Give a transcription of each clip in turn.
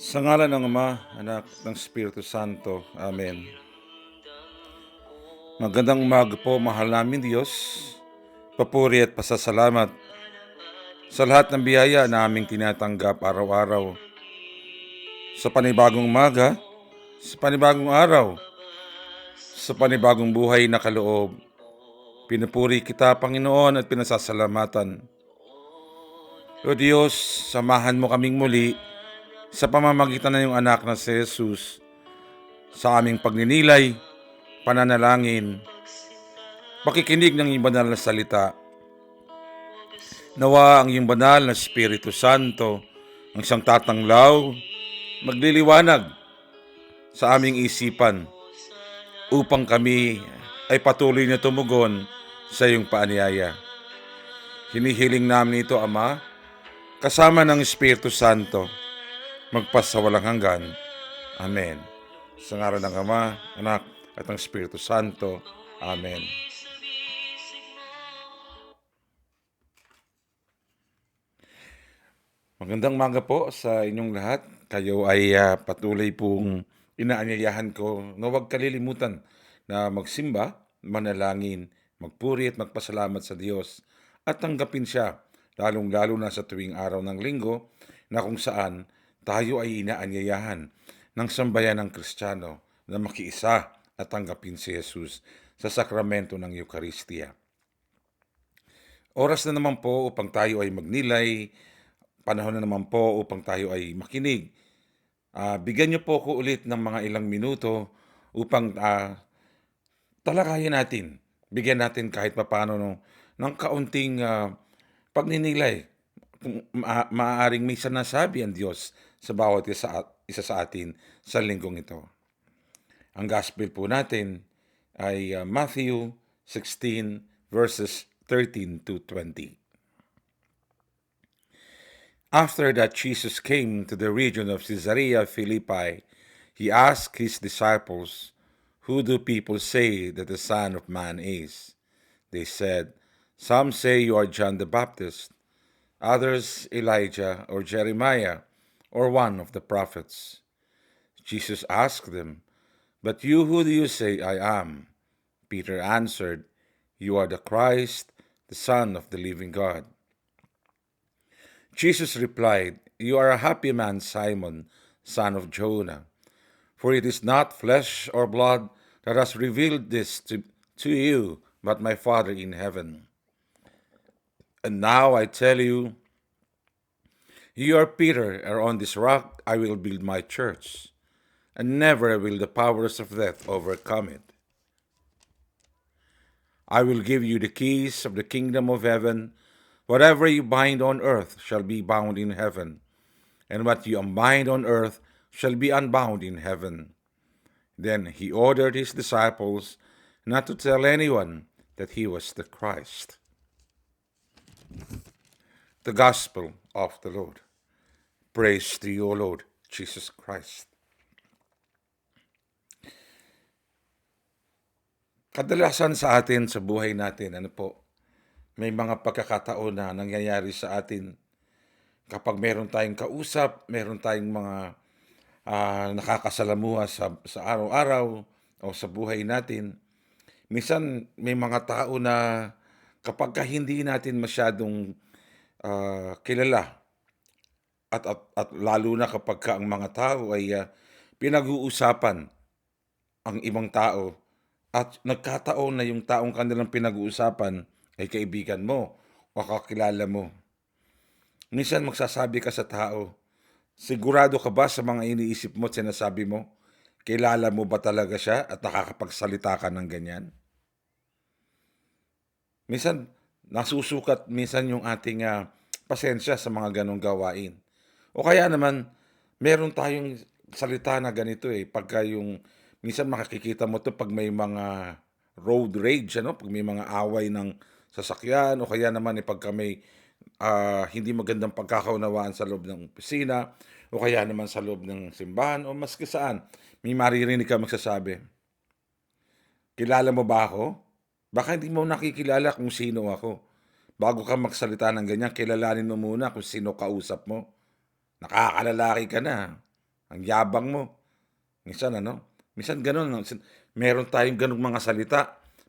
Sa ngalan ng Ama, Anak, ng Espiritu Santo. Amen. Magandang umaga po, mahal namin Diyos. Papuri at pasasalamat sa lahat ng biyaya na aming tinatanggap araw-araw. Sa panibagong umaga, sa panibagong araw, sa panibagong buhay na kaloob. Pinupuri kita, Panginoon, at pinasasalamatan. O Diyos, samahan mo kaming muli sa pamamagitan ng iyong anak na si Jesus sa aming pagninilay, pananalangin, pakikinig ng iyong banal na salita. Nawa ang iyong banal na Espiritu Santo, ang siyang tatanglaw, magliliwanag sa aming isipan upang kami ay patuloy na tumugon sa iyong paanyaya. Hinihiling namin ito, Ama, kasama ng Espiritu Santo, magpasawalang hanggan. Amen. Sa ngalan ng Ama, Anak, at ng Espiritu Santo. Amen. Magandang maga po sa inyong lahat. Kayo ay ah, patuloy pong inaanyayahan ko na huwag kalilimutan na magsimba, manalangin, magpuri at magpasalamat sa Diyos at tanggapin siya, lalong-lalo na sa tuwing araw ng linggo na kung saan tayo ay inaanyayahan ng sambayan ng Kristiyano na makiisa at tanggapin si Jesus sa sakramento ng Eucharistia. Oras na naman po upang tayo ay magnilay, panahon na naman po upang tayo ay makinig. Ah, bigyan niyo po ako ulit ng mga ilang minuto upang ah, talakayin natin, bigyan natin kahit papaano ng, ng kaunting ah, pagninilay. Ma- maaaring may sinasabi ang Diyos sa bawat isa, sa atin sa linggong ito. Ang gospel po natin ay ah, Matthew 16 verses 13 to 20. After that, Jesus came to the region of Caesarea Philippi. He asked his disciples, Who do people say that the Son of Man is? They said, Some say you are John the Baptist, others Elijah or Jeremiah or one of the prophets. Jesus asked them, But you, who do you say I am? Peter answered, You are the Christ, the Son of the living God. Jesus replied, You are a happy man, Simon, son of Jonah, for it is not flesh or blood that has revealed this to, to you, but my Father in heaven. And now I tell you, you are Peter, and on this rock I will build my church, and never will the powers of death overcome it. I will give you the keys of the kingdom of heaven. Whatever you bind on earth shall be bound in heaven, and what you unbind on earth shall be unbound in heaven. Then he ordered his disciples not to tell anyone that he was the Christ. The Gospel of the Lord. Praise to you, O Lord Jesus Christ. Kadalasan sa atin, sa buhay natin, ano po, may mga pagkakataon na nangyayari sa atin kapag meron tayong kausap, meron tayong mga ah, nakakasalamuha sa, sa araw-araw o sa buhay natin. Minsan may mga tao na kapag ka hindi natin masyadong ah, kilala at, at, at lalo na kapag ka ang mga tao ay ah, pinag-uusapan ang ibang tao at nagkataon na yung taong kanilang pinag-uusapan ay kaibigan mo o kakilala mo. Minsan magsasabi ka sa tao, sigurado ka ba sa mga iniisip mo at sinasabi mo? Kilala mo ba talaga siya at nakakapagsalita ka ng ganyan? Minsan, nasusukat minsan yung ating ah, pasensya sa mga ganong gawain. O kaya naman, meron tayong salita na ganito eh, pagka yung, minsan makikita mo to pag may mga road rage, ano? pag may mga away ng sasakyan, o kaya naman eh, pagka may ah, hindi magandang pagkakaunawaan sa loob ng opisina, o kaya naman sa loob ng simbahan, o maski saan, may maririnig ka magsasabi, Kilala mo ba ako? Baka hindi mo nakikilala kung sino ako. Bago ka magsalita ng ganyan, kilalanin mo muna kung sino kausap mo. Nakakalalaki ka na. ang yabang mo. Minsan ano, minsan gano'n, minsan meron tayong gano'ng mga salita.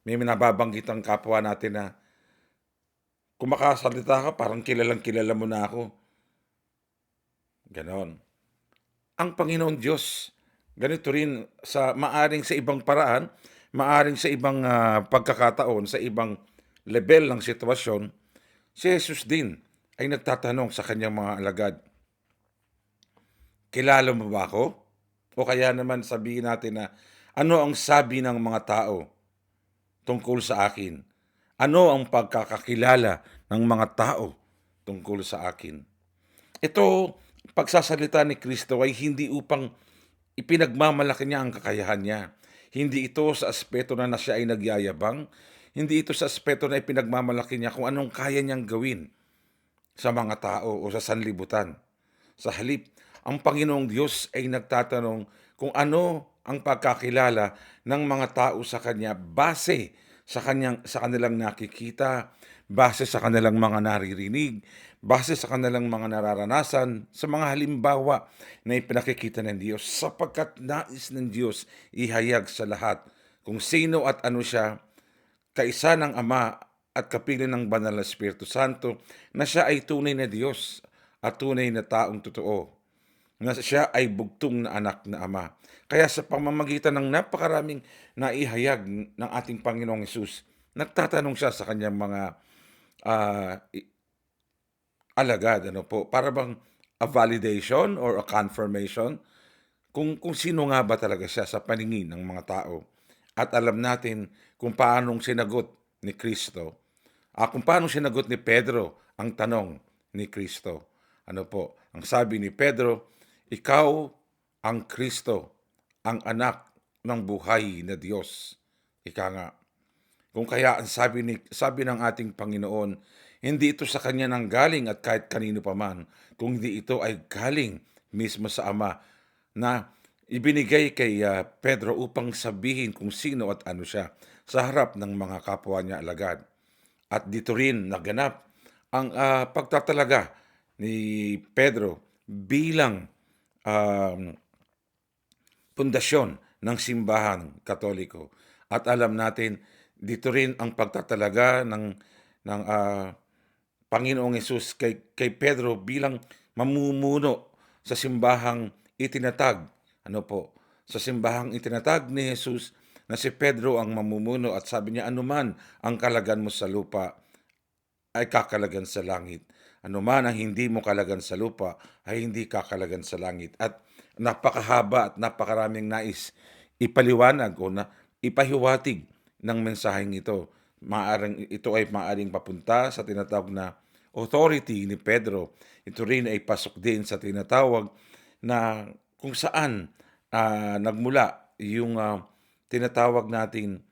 May nababanggit ang kapwa natin na kung makasalita ka parang kilalang-kilala mo na ako. Gano'n. Ang Panginoon Diyos, ganito rin sa maaring sa ibang paraan, maaring sa ibang ah, pagkakataon, sa ibang level ng sitwasyon, si Jesus din ay nagtatanong sa kanyang mga alagad, Kilala mo ba ako? O kaya naman sabihin natin na, ano ang sabi ng mga tao tungkol sa akin? Ano ang pagkakakilala ng mga tao tungkol sa akin? Ito, pagsasalita ni Kristo ay hindi upang ipinagmamalaki niya ang kakayahan niya. Hindi ito sa aspeto na, na siya ay nagyayabang. Hindi ito sa aspeto na ipinagmamalaki niya kung anong kaya niyang gawin sa mga tao o sa sanlibutan. Sa halip, ang Panginoong Diyos ay nagtatanong kung ano ang pagkakilala ng mga tao sa Kanya base sa, kanyang, sa kanilang nakikita, base sa kanilang mga naririnig, base sa kanilang mga nararanasan, sa mga halimbawa na ipinakikita ng Diyos, sapagkat nais ng Diyos ihayag sa lahat kung sino at ano siya, kaisa ng Ama at kapiling ng Banal na Espiritu Santo, na siya ay tunay na Diyos at tunay na taong totoo na siya ay bugtong na anak na ama. Kaya sa pamamagitan ng napakaraming naihayag ng ating Panginoong Yesus, nagtatanong siya sa kanyang mga i- alagad, ano po, para bang a validation or a confirmation kung, kung sino nga ba talaga siya sa paningin ng mga tao. At alam natin kung paanong sinagot ni Kristo, ah, kung paanong sinagot ni Pedro ang tanong ni Kristo. Ano po, ang sabi ni Pedro, ikaw ang Kristo, ang anak ng buhay na Diyos. Ika nga. Kung kaya ang sabi, ni, sabi ng ating Panginoon, hindi ito sa Kanya nang galing at kahit kanino pa man, kung hindi ito ay galing mismo sa Ama na ibinigay kay ah, Pedro upang sabihin kung sino at ano siya sa harap ng mga kapwa niya alagad. At dito rin naganap ang ah, pagtatalaga ni Pedro bilang um, pundasyon ng simbahan katoliko. At alam natin, dito rin ang pagtatalaga ng, ng ah, Panginoong Yesus kay, kay Pedro bilang mamumuno sa simbahang itinatag. Ano po? Sa simbahang itinatag ni Jesus na si Pedro ang mamumuno at sabi niya, anuman ang kalagan mo sa lupa ay kakalagan sa langit. Ano man ang hindi mo kalagan sa lupa ay hindi kakalagan sa langit. At napakahaba at napakaraming nais ipaliwanag o na ipahiwatig ng mensaheng ito. Maaring, ito ay maaring papunta sa tinatawag na authority ni Pedro. Ito rin ay pasok din sa tinatawag na kung saan ah, nagmula yung ah, tinatawag natin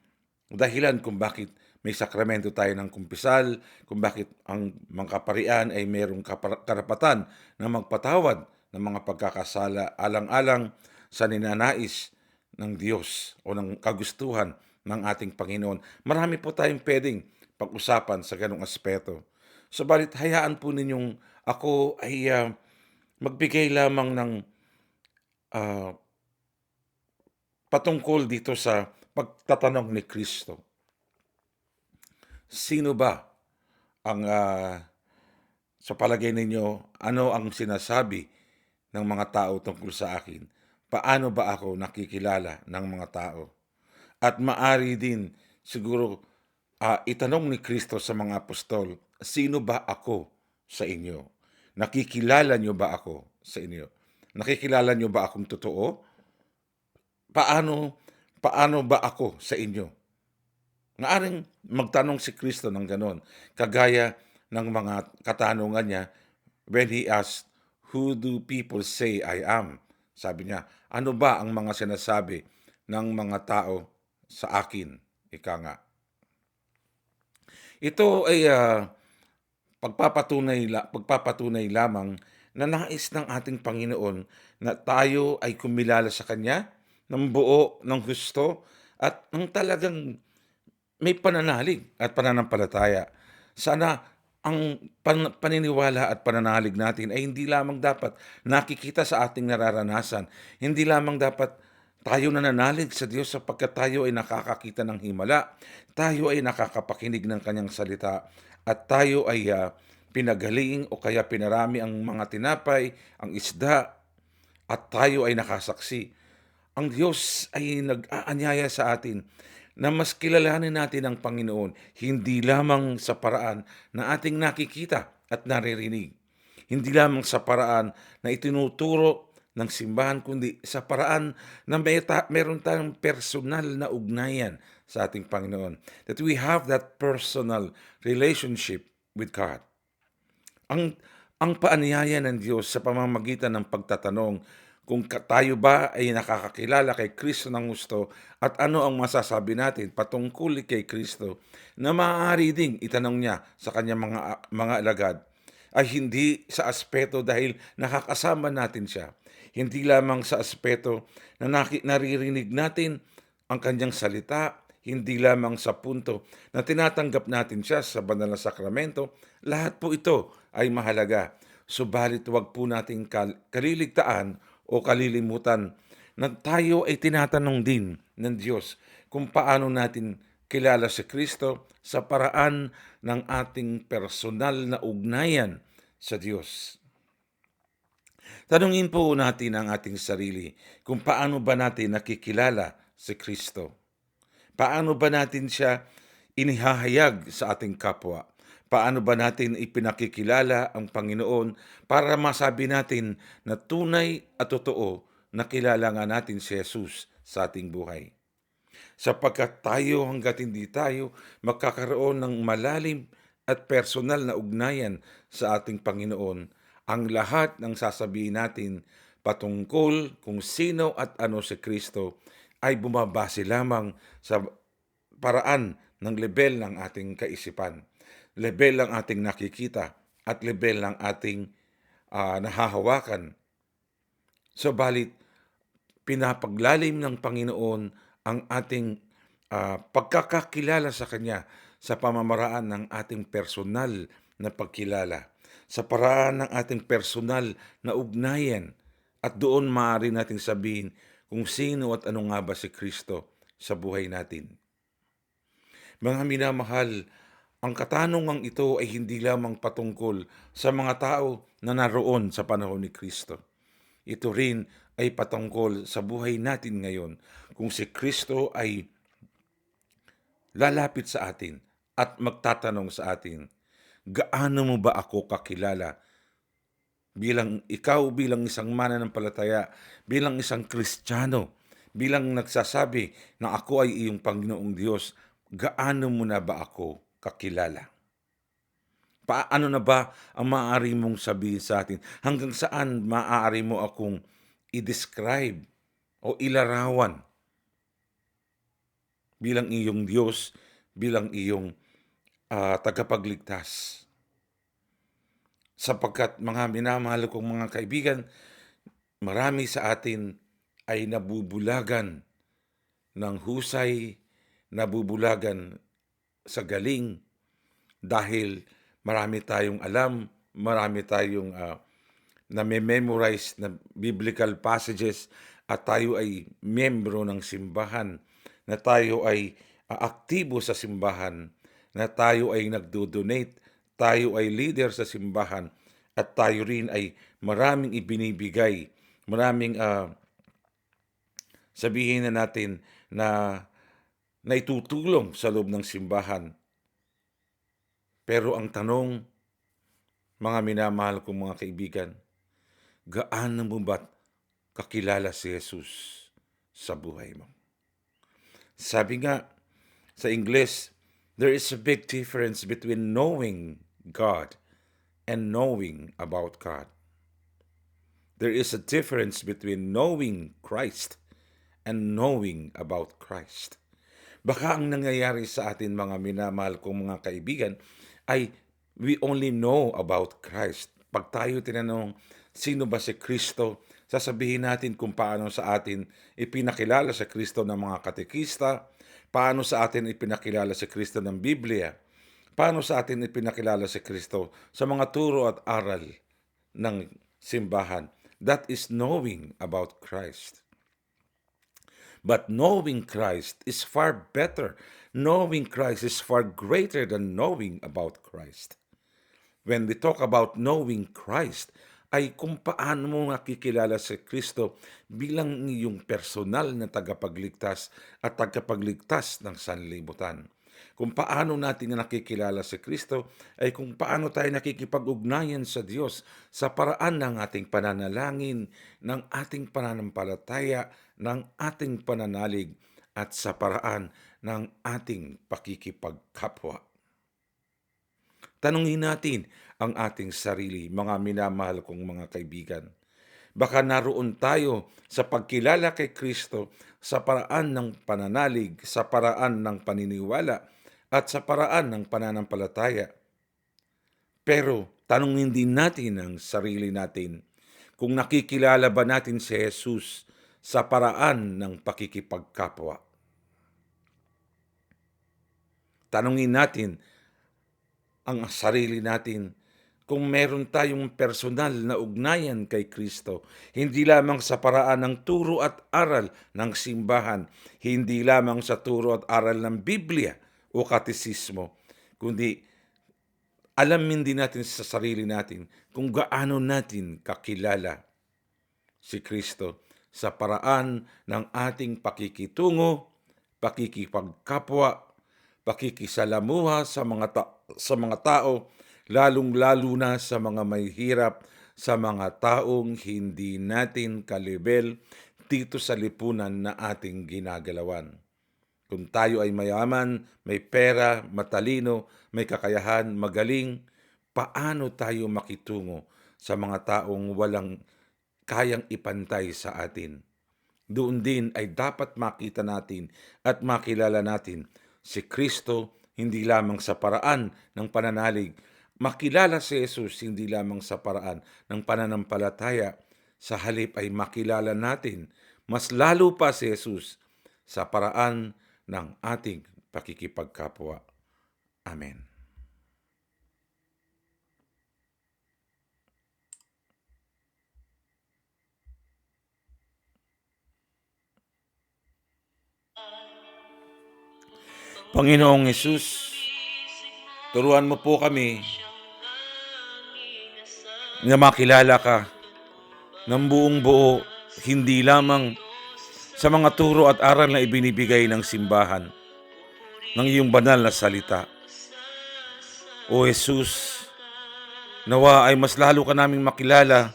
dahilan kung bakit may sakramento tayo ng kumpisal, kung bakit ang mga kaparian ay mayroong karapatan na magpatawad ng mga pagkakasala alang-alang sa ninanais ng Diyos o ng kagustuhan ng ating Panginoon. Marami po tayong pwedeng pag-usapan sa ganong aspeto. Subalit hayaan po ninyong ako ay ah, magbigay lamang ng ah, patungkol dito sa pagtatanong ni Kristo. Sino ba ang ah, sa palagay ninyo, ano ang sinasabi ng mga tao tungkol sa akin? Paano ba ako nakikilala ng mga tao? At maari din siguro ah, itanong ni Kristo sa mga apostol, sino ba ako sa inyo? Nakikilala niyo ba ako sa inyo? Nakikilala niyo ba akong totoo? Paano paano ba ako sa inyo? Maaring magtanong si Kristo ng ganon, kagaya ng mga katanungan niya when he asked, Who do people say I am? Sabi niya, ano ba ang mga sinasabi ng mga tao sa akin? Ika nga. Ito ay ah, pagpapatunay, pagpapatunay lamang na nais ng ating Panginoon na tayo ay kumilala sa Kanya ng buo, ng gusto, at ng talagang may pananalig at pananampalataya. Sana ang pan paniniwala at pananalig natin ay hindi lamang dapat nakikita sa ating nararanasan, hindi lamang dapat tayo nananalig sa Diyos sapagkat tayo ay nakakakita ng himala, tayo ay nakakapakinig ng Kanyang salita, at tayo ay ah, pinagaling o kaya pinarami ang mga tinapay, ang isda, at tayo ay nakasaksi. Ang Diyos ay nag-aanyaya sa atin na mas kilalanin natin ang Panginoon, hindi lamang sa paraan na ating nakikita at naririnig. Hindi lamang sa paraan na itinuturo ng simbahan, kundi sa paraan na may ta- meron tayong personal na ugnayan sa ating Panginoon. That we have that personal relationship with God. Ang ang paanyaya ng Diyos sa pamamagitan ng pagtatanong kung tayo ba ay nakakakilala kay Kristo ng gusto at ano ang masasabi natin patungkol kay Kristo na maaari ding itanong niya sa kanyang mga mga alagad ay hindi sa aspeto dahil nakakasama natin siya. Hindi lamang sa aspeto na naririnig natin ang kanyang salita, hindi lamang sa punto na tinatanggap natin siya sa banal na sakramento, lahat po ito ay mahalaga. Subalit wag po nating kal- kaliligtaan o kalilimutan na tayo ay tinatanong din ng Diyos kung paano natin kilala si Kristo sa paraan ng ating personal na ugnayan sa Diyos. Tanungin po natin ang ating sarili kung paano ba natin nakikilala si Kristo. Paano ba natin siya inihahayag sa ating kapwa? Paano ba natin ipinakikilala ang Panginoon para masabi natin na tunay at totoo na kilala nga natin si Jesus sa ating buhay? Sapagkat tayo hanggat hindi tayo magkakaroon ng malalim at personal na ugnayan sa ating Panginoon, ang lahat ng sasabihin natin patungkol kung sino at ano si Kristo ay bumabase lamang sa paraan ng level ng ating kaisipan, level ng ating nakikita, at level ng ating ah, nahahawakan. Subalit, pinapaglalim ng Panginoon ang ating ah, pagkakakilala sa Kanya sa pamamaraan ng ating personal na pagkilala, sa paraan ng ating personal na ugnayan, at doon maaari nating sabihin kung sino at ano nga ba si Kristo sa buhay natin. Mga minamahal, ang katanungang ito ay hindi lamang patungkol sa mga tao na naroon sa panahon ni Kristo. Ito rin ay patungkol sa buhay natin ngayon kung si Kristo ay lalapit sa atin at magtatanong sa atin, gaano mo ba ako kakilala bilang ikaw bilang isang mananampalataya, bilang isang Kristiyano, bilang nagsasabi na ako ay iyong Panginoong Diyos, gaano mo na ba ako kakilala? Paano na ba ang maaari mong sabihin sa atin? Hanggang saan maaari mo akong i-describe o ilarawan bilang iyong Diyos, bilang iyong ah, tagapagligtas? Sapagkat mga minamahal kong mga kaibigan, marami sa atin ay nabubulagan ng husay, nabubulagan sa galing. Dahil marami tayong alam, marami tayong uh, na-memorize na biblical passages at tayo ay membro ng simbahan, na tayo ay ah, aktibo sa simbahan, na tayo ay nagdo-donate, tayo ay leader sa simbahan, at tayo rin ay maraming ibinibigay, maraming ah, sabihin na natin na naitutulong sa loob ng simbahan. Pero ang tanong, mga minamahal kong mga kaibigan, gaano mo ba't kakilala si Jesus sa buhay mo? Sabi nga sa Ingles, there is a big difference between knowing God and knowing about God. There is a difference between knowing Christ and knowing about Christ. Baka ang nangyayari sa atin mga minamahal kong mga kaibigan ay we only know about Christ. Pag tayo tinanong sino ba si Kristo, sasabihin natin kung paano sa atin ipinakilala sa Kristo ng mga katekista, paano sa atin ipinakilala si Kristo ng Biblia, paano sa atin ipinakilala si Kristo sa mga turo at aral ng simbahan. That is knowing about Christ. But knowing Christ is far better. Knowing Christ is far greater than knowing about Christ. When we talk about knowing Christ, ay kung paano mo nakikilala si Kristo bilang iyong personal na tagapagligtas at tagapagligtas ng sanlibutan. Kung paano natin nakikilala si Kristo ay kung paano tayo nakikipag-ugnayan sa Diyos sa paraan ng ating pananalangin, ng ating pananampalataya, ng ating pananalig at sa paraan ng ating pakikipagkapwa. Tanungin natin ang ating sarili, mga minamahal kong mga kaibigan. Baka naroon tayo sa pagkilala kay Kristo sa paraan ng pananalig, sa paraan ng paniniwala, at sa paraan ng pananampalataya. Pero tanungin din natin ang sarili natin kung nakikilala ba natin si Jesus sa paraan ng pakikipagkapwa. Tanungin natin ang sarili natin kung meron tayong personal na ugnayan kay Kristo, hindi lamang sa paraan ng turo at aral ng simbahan, hindi lamang sa turo at aral ng Biblia o katisismo, kundi alamin din natin sa sarili natin kung gaano natin kakilala si Kristo sa paraan ng ating pakikitungo, pakikipagkapwa, pakikisalamuha sa mga ta- sa mga tao, lalong-lalo na sa mga may hirap, sa mga taong hindi natin kalibel dito sa lipunan na ating ginagalawan. Kung tayo ay mayaman, may pera, matalino, may kakayahan, magaling, paano tayo makitungo sa mga taong walang kayang ipantay sa atin? Doon din ay dapat makita natin at makilala natin si Kristo hindi lamang sa paraan ng pananalig, makilala si Jesus hindi lamang sa paraan ng pananampalataya, sa halip ay makilala natin mas lalo pa si Jesus sa paraan ng ating pakikipagkapwa. Amen. Panginoong Yesus, turuan mo po kami na makilala ka ng buong buo, hindi lamang sa mga turo at aral na ibinibigay ng simbahan ng iyong banal na salita. O Jesus, nawa ay mas lalo ka naming makilala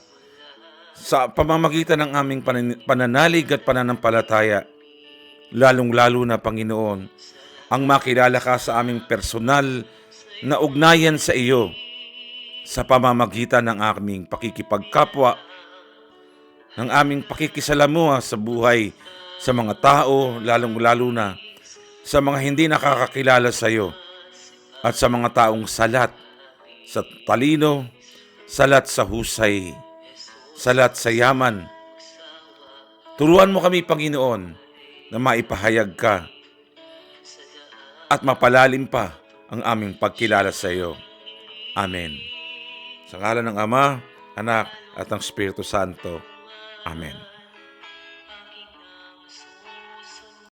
sa pamamagitan ng aming panan- pananalig at pananampalataya, lalong-lalo na Panginoon, ang makilala ka sa aming personal na ugnayan sa iyo sa pamamagitan ng aming pakikipagkapwa, ng aming pakikisalamuha sa buhay sa mga tao, lalong-lalo na sa mga hindi nakakakilala sa iyo at sa mga taong salat sa talino, salat sa husay, salat sa yaman. Turuan mo kami, Panginoon, na maipahayag ka at mapalalim pa ang aming pagkilala sa iyo. Amen. Sa ngala ng Ama, Anak, at ng Espiritu Santo. Amen.